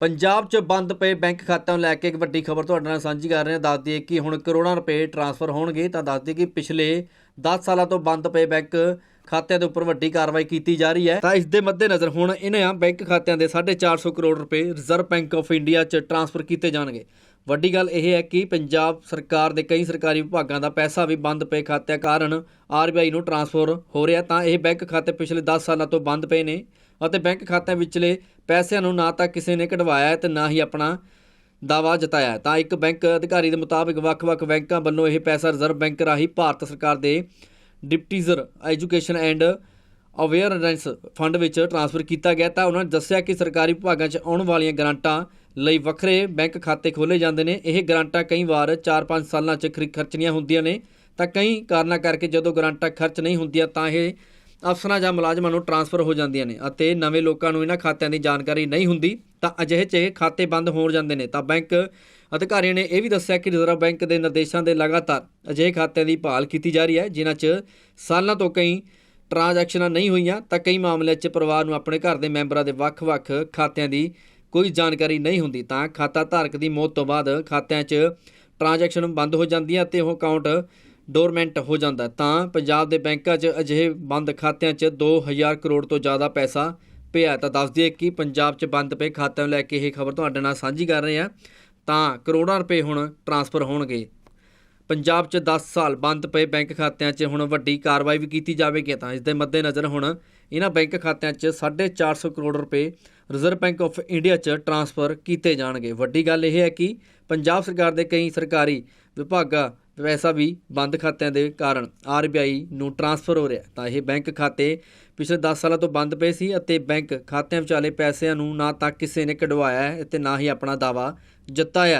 ਪੰਜਾਬ 'ਚ ਬੰਦ ਪਏ ਬੈਂਕ ਖਾਤਿਆਂ ਨੂੰ ਲੈ ਕੇ ਇੱਕ ਵੱਡੀ ਖਬਰ ਤੁਹਾਡੇ ਨਾਲ ਸਾਂਝੀ ਕਰ ਰਹੇ ਹਾਂ। ਦੱਸ ਦਈਏ ਕਿ ਹੁਣ ਕਰੋੜਾਂ ਰੁਪਏ ਟ੍ਰਾਂਸਫਰ ਹੋਣਗੇ, ਤਾਂ ਦੱਸ ਦਈਏ ਕਿ ਪਿਛਲੇ 10 ਸਾਲਾਂ ਤੋਂ ਬੰਦ ਪਏ ਬੈਂਕ ਖਾਤਿਆਂ ਦੇ ਉੱਪਰ ਵੱਡੀ ਕਾਰਵਾਈ ਕੀਤੀ ਜਾ ਰਹੀ ਹੈ। ਤਾਂ ਇਸ ਦੇ ਮੱਦੇਨਜ਼ਰ ਹੁਣ ਇਹਨਾਂ ਬੈਂਕ ਖਾਤਿਆਂ ਦੇ 450 ਕਰੋੜ ਰੁਪਏ ਰਿਜ਼ਰਵ ਬੈਂਕ ਆਫ ਇੰਡੀਆ 'ਚ ਟ੍ਰਾਂਸਫਰ ਕੀਤੇ ਜਾਣਗੇ। ਵੱਡੀ ਗੱਲ ਇਹ ਹੈ ਕਿ ਪੰਜਾਬ ਸਰਕਾਰ ਦੇ ਕਈ ਸਰਕਾਰੀ ਵਿਭਾਗਾਂ ਦਾ ਪੈਸਾ ਵੀ ਬੰਦ ਪਏ ਖਾਤਿਆਂ ਕਾਰਨ ਆਰਬੀਆਈ ਨੂੰ ਟ੍ਰਾਂਸਫਰ ਹੋ ਰਿਹਾ, ਤਾਂ ਇਹ ਬੈਂਕ ਖਾਤੇ ਪਿਛਲੇ 10 ਸਾਲਾਂ ਤੋਂ ਬੰਦ ਪਏ ਨੇ। ਅਤੇ ਬੈਂਕ ਖਾਤਿਆਂ ਵਿਚਲੇ ਪੈਸਿਆਂ ਨੂੰ ਨਾ ਤਾਂ ਕਿਸੇ ਨੇ ਕਢਵਾਇਆ ਹੈ ਤੇ ਨਾ ਹੀ ਆਪਣਾ ਦਾਵਾ ਜਤਾਇਆ। ਤਾਂ ਇੱਕ ਬੈਂਕ ਅਧਿਕਾਰੀ ਦੇ ਮੁਤਾਬਿਕ ਵੱਖ-ਵੱਖ ਬੈਂਕਾਂ ਵੱਲੋਂ ਇਹ ਪੈਸਾ ਰਿਜ਼ਰਵ ਬੈਂਕ ਰਾਹੀਂ ਭਾਰਤ ਸਰਕਾਰ ਦੇ depositor education and awareness fund ਵਿੱਚ ਟ੍ਰਾਂਸਫਰ ਕੀਤਾ ਗਿਆ। ਤਾਂ ਉਹਨਾਂ ਨੇ ਦੱਸਿਆ ਕਿ ਸਰਕਾਰੀ ਵਿਭਾਗਾਂ 'ਚ ਆਉਣ ਵਾਲੀਆਂ ਗ੍ਰਾਂਟਾਂ ਲਈ ਵੱਖਰੇ ਬੈਂਕ ਖਾਤੇ ਖੋਲੇ ਜਾਂਦੇ ਨੇ। ਇਹ ਗ੍ਰਾਂਟਾਂ ਕਈ ਵਾਰ 4-5 ਸਾਲਾਂ 'ਚ ਖਰੀ- ਖਰਚਣੀਆਂ ਹੁੰਦੀਆਂ ਨੇ। ਤਾਂ ਕਈ ਕਾਰਨਾਂ ਕਰਕੇ ਜਦੋਂ ਗ੍ਰਾਂਟਾਂ ਖਰਚ ਨਹੀਂ ਹੁੰਦੀਆਂ ਤਾਂ ਇਹ ਅਫਸਰਾਂ ਜਾਂ ਮੁਲਾਜ਼ਮਾਂ ਨੂੰ ਟ੍ਰਾਂਸਫਰ ਹੋ ਜਾਂਦੀਆਂ ਨੇ ਅਤੇ ਨਵੇਂ ਲੋਕਾਂ ਨੂੰ ਇਹਨਾਂ ਖਾਤਿਆਂ ਦੀ ਜਾਣਕਾਰੀ ਨਹੀਂ ਹੁੰਦੀ ਤਾਂ ਅਜਿਹੇ 'ਚ ਇਹ ਖਾਤੇ ਬੰਦ ਹੋ ਜਾਂਦੇ ਨੇ। ਤਾਂ ਬੈਂਕ ਅਧਿਕਾਰੀਆਂ ਨੇ ਇਹ ਵੀ ਦੱਸਿਆ ਕਿ ਰਿਜ਼ਰਵ ਬੈਂਕ ਦੇ ਨਿਰਦੇਸ਼ਾਂ ਦੇ ਲਗਾਤਾਰ ਅਜਿਹੇ ਖਾਤਿਆਂ ਦੀ ਭਾਲ ਕੀਤੀ ਜਾ ਰਹੀ ਹੈ, ਜਿਨ੍ਹਾਂ 'ਚ ਸਾਲਾਂ ਤੋਂ ਕਈ ਟ੍ਰਾਂਜੈਕਸ਼ਨਾਂ ਨਹੀਂ ਹੋਈਆਂ ਤਾਂ ਕਈ ਮਾਮਲਿਆਂ 'ਚ ਪਰਿਵਾਰ ਨੂੰ ਆਪਣੇ ਘਰ ਦੇ ਮੈਂਬਰਾਂ ਦੇ ਵੱਖ-ਵੱਖ ਖਾਤਿਆਂ ਦੀ ਕੋਈ ਜਾਣਕਾਰੀ ਨਹੀਂ ਹੁੰਦੀ। ਤਾਂ ਖਾਤਾ ਧਾਰਕ ਦੀ ਮੌਤ ਤੋਂ ਬਾਅਦ ਖਾਤਿਆਂ 'ਚ ਟ੍ਰਾਂਜੈਕਸ਼ਨ ਬੰਦ ਹੋ ਜਾਂਦੀਆਂ ਤੇ ਉਹ ਅਕਾਊਂਟ ਡੋਰਮੈਂਟ ਹੋ ਜਾਂਦਾ। ਤਾਂ ਪੰਜਾਬ ਦੇ ਬੈਂਕਾਂ 'ਚ ਅਜਿਹੇ ਬੰਦ ਖਾਤਿਆਂ 'ਚ 2000 ਕਰੋੜ ਤੋਂ ਜ਼ਿਆਦਾ ਪੈਸਾ ਪਿਆ ਤਾਂ ਦੱਸ ਦਈਏ ਕਿ ਪੰਜਾਬ 'ਚ ਬੰਦ ਪਏ ਖਾਤਿਆਂ ਨੂੰ ਲੈ ਕੇ ਇਹ ਖਬਰ ਤੁਹਾਡੇ ਨਾਲ ਸਾਂਝੀ ਕਰ ਰਹੇ ਹਾਂ। ਤਾਂ ਕਰੋੜਾਂ ਰੁਪਏ ਹੁਣ ਟਰਾਂਸਫਰ ਹੋਣਗੇ। ਪੰਜਾਬ 'ਚ 10 ਸਾਲ ਬੰਦ ਪਏ ਬੈਂਕ ਖਾਤਿਆਂ 'ਚ ਹੁਣ ਵੱਡੀ ਕਾਰਵਾਈ ਵੀ ਕੀਤੀ ਜਾਵੇਗੀ। ਤਾਂ ਇਸ ਦੇ ਮੱਦੇਨਜ਼ਰ ਹੁਣ ਇਹਨਾਂ ਬੈਂਕ ਖਾਤਿਆਂ 'ਚ 450 ਕਰੋੜ ਰੁਪਏ ਰਿਜ਼ਰਵ ਬੈਂਕ ਆਫ ਇੰਡੀਆ 'ਚ ਟ੍ਰਾਂਸਫਰ ਕੀਤੇ ਜਾਣਗੇ। ਵੱਡੀ ਗੱਲ ਇਹ ਹੈ ਕਿ ਪੰਜਾਬ ਸਰਕਾਰ ਦੇ ਕਈ ਸਰਕਾਰੀ ਵਿਭਾਗਾਂ ਪੈਸਾ ਵੀ ਬੰਦ ਖਾਤਿਆਂ ਦੇ ਕਾਰਨ ਆਰਬੀਆਈ ਨੂੰ ਟ੍ਰਾਂਸਫਰ ਹੋ ਰਿਹਾ ਤਾਂ ਇਹ ਬੈਂਕ ਖਾਤੇ ਪਿਛਲੇ 10 ਸਾਲਾਂ ਤੋਂ ਬੰਦ ਪਏ ਸੀ ਅਤੇ ਬੈਂਕ ਖਾਤਿਆਂ ਵਿਚਾਲੇ ਪੈਸਿਆਂ ਨੂੰ ਨਾ ਤਾਂ ਕਿਸੇ ਨੇ ਕਢਵਾਇਆ ਹੈ ਅਤੇ ਨਾ ਹੀ ਆਪਣਾ ਦਾਵਾ ਜਤਾਇਆ